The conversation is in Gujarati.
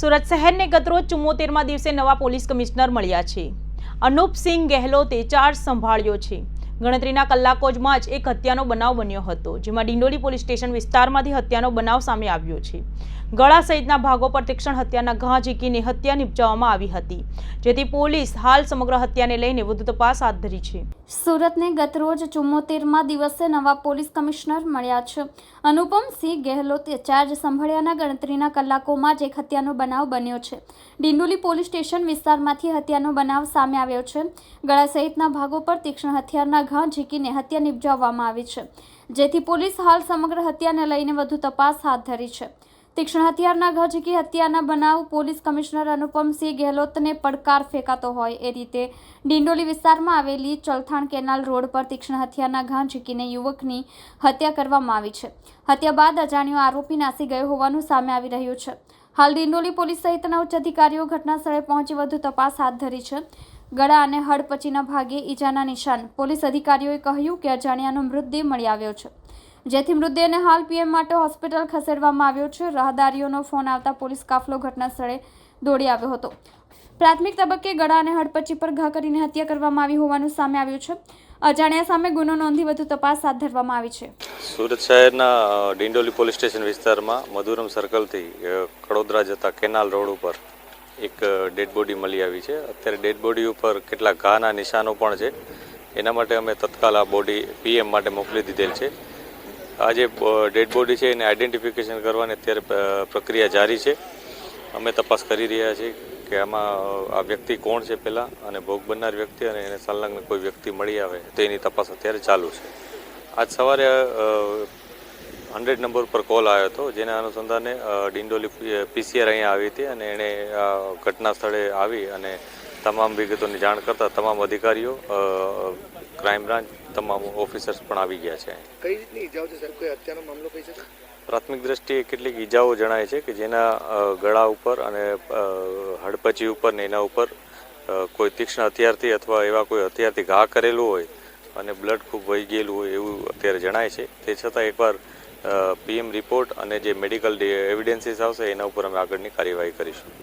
સુરત શહેરને ગતરોજ ચુમ્મોતેરમાં દિવસે નવા પોલીસ કમિશનર મળ્યા છે. અનુપસિંહ ગેહલોતે ચાર્જ સંભાળ્યો છે. ગણતરીના કલાકો જ એક હત્યાનો બનાવ બન્યો હતો, જેમાં ડિંડોલી પોલીસ સ્ટેશન વિસ્તારમાંથી હત્યાનો બનાવ સામે આવ્યો છે. ગળા સહિતના ભાગો પર તીક્ષ્ણ હત્યાના ઘા ઝીકીને હત્યા નિપજાવવામાં આવી હતી. જેથી પોલીસ હાલ સમગ્ર હત્યાને લઈને વધુ તપાસ હાથ ધરી છે. સુરતને ગતરોજ ચુમ્મોતેરમાં દિવસે નવા પોલીસ કમિશનર મળ્યા છે. અનુપમસિંહ ગેહલોતે ચાર્જ સંભાળ્યાના ગણતરીના કલાકોમાં જ એક હત્યાનો બનાવ બન્યો છે. ડિંડોલી પોલીસ સ્ટેશન વિસ્તારમાંથી હત્યાનો બનાવ સામે આવ્યો છે. ગળા સહિતના ભાગો પર તીક્ષ્ણ હથિયારના ઘા ઝીકીને હત્યા નિપજાવવામાં આવી છે. જેથી પોલીસ હાલ સમગ્ર હત્યાને લઈને વધુ તપાસ હાથ ધરી છે. તીક્ષ્ણ હથિયારના ઘા ઝીકી હત્યાના બનાવ પોલીસ કમિશનર અનુપમસિંહ ગેહલોતને પડકાર ફેંકાતો હોય એ રીતે ડિંડોલી વિસ્તારમાં આવેલી ચલથાણ કેનાલ રોડ પર તીક્ષ્ણ હથિયારના ઘા ઝીકીને યુવકની હત્યા કરવામાં આવી છે. હત્યા બાદ અજાણ્યો આરોપી નાસી ગયો હોવાનું સામે આવી રહ્યું છે. હાલ ડિંડોલી પોલીસ સહિતના ઉચ્ચ અધિકારીઓ ઘટના સ્થળે પહોંચી વધુ તપાસ હાથ ધરી છે. ગળા અને હડપચીના ભાગે ઈજાના નિશાન પોલીસ અધિકારીઓએ કહ્યું કે અજાણ્યાનો મૃતદેહ મળી આવ્યો છે. જેથી મૃતદેહને હાલ પીએમ માટે હોસ્પિટલ ખસેડવામાં આવ્યો છે. રાહદારીઓનો ફોન આવતા પોલીસ કાફલો ઘટના સ્થળે દોડી આવ્યો હતો. પ્રાથમિક તબક્કે ગળા અને હડપચી પર ઘા કરીને હત્યા કરવામાં આવી હોવાનું સામે આવ્યું છે. અજાણ્યા સામે ગુનો નોંધી વધુ તપાસ હાથ ધરવામાં આવી છે. સુરત શહેરના ડિંડોલી પોલીસ સ્ટેશન વિસ્તારમાં મધુરમ સર્કલથી કડોદરા જતા કેનાલ રોડ ઉપર એક ડેડ બોડી મળી આવી છે. અત્યારે ડેડ બોડી ઉપર કેટલાક ઘાના નિશાનો પણ છે. એના માટે અમે તત્કાલ આ બોડી પીએમ માટે મોકલી દીધેલ છે. આ જે ડેડ બોડી છે એને આઈડેન્ટિફિકેશન કરવાની અત્યારે પ્રક્રિયા જારી છે. અમે તપાસ કરી રહ્યા છીએ કે આમાં આ વ્યક્તિ કોણ છે પહેલાં અને ભોગ બનનાર વ્યક્તિ અને એને સંલગ્ન કોઈ વ્યક્તિ મળી આવે તો એની તપાસ અત્યારે ચાલુ છે. આજ સવારે હંડ્રેડ નંબર પર કોલ આવ્યો હતો, જેના અનુસંધાને ડિંડોલી પીસીઆર અહીંયા આવી હતી અને એણે ઘટના સ્થળે આવી અને તમામ વિગતોની જાણ કરતાં તમામ અધિકારીઓ ક્રાઇમ બ્રાન્ચ તમામ ઓફિસર્સ પણ આવી ગયા છે કઈ રીતની ઈજાઓ છે સાહેબ? કોઈ હત્યાનો મામલો કહી શકે પ્રાથમિક દ્રષ્ટિએ કેટલીક ઈજાઓ જણાય છે કે જેના ગળા ઉપર અને હડપચી ઉપર ને એના ઉપર કોઈ તીક્ષ્ણ હથિયારથી અથવા એવા કોઈ હથિયારથી ઘા કરેલું હોય અને બ્લડ ખૂબ વહી ગયેલું હોય એવું અત્યારે જણાય છે. તે છતાં એકવાર પીએમ રિપોર્ટ અને જે મેડિકલ એવિડન્સીસ આવશે એના ઉપર અમે આગળની કાર્યવાહી કરીશું.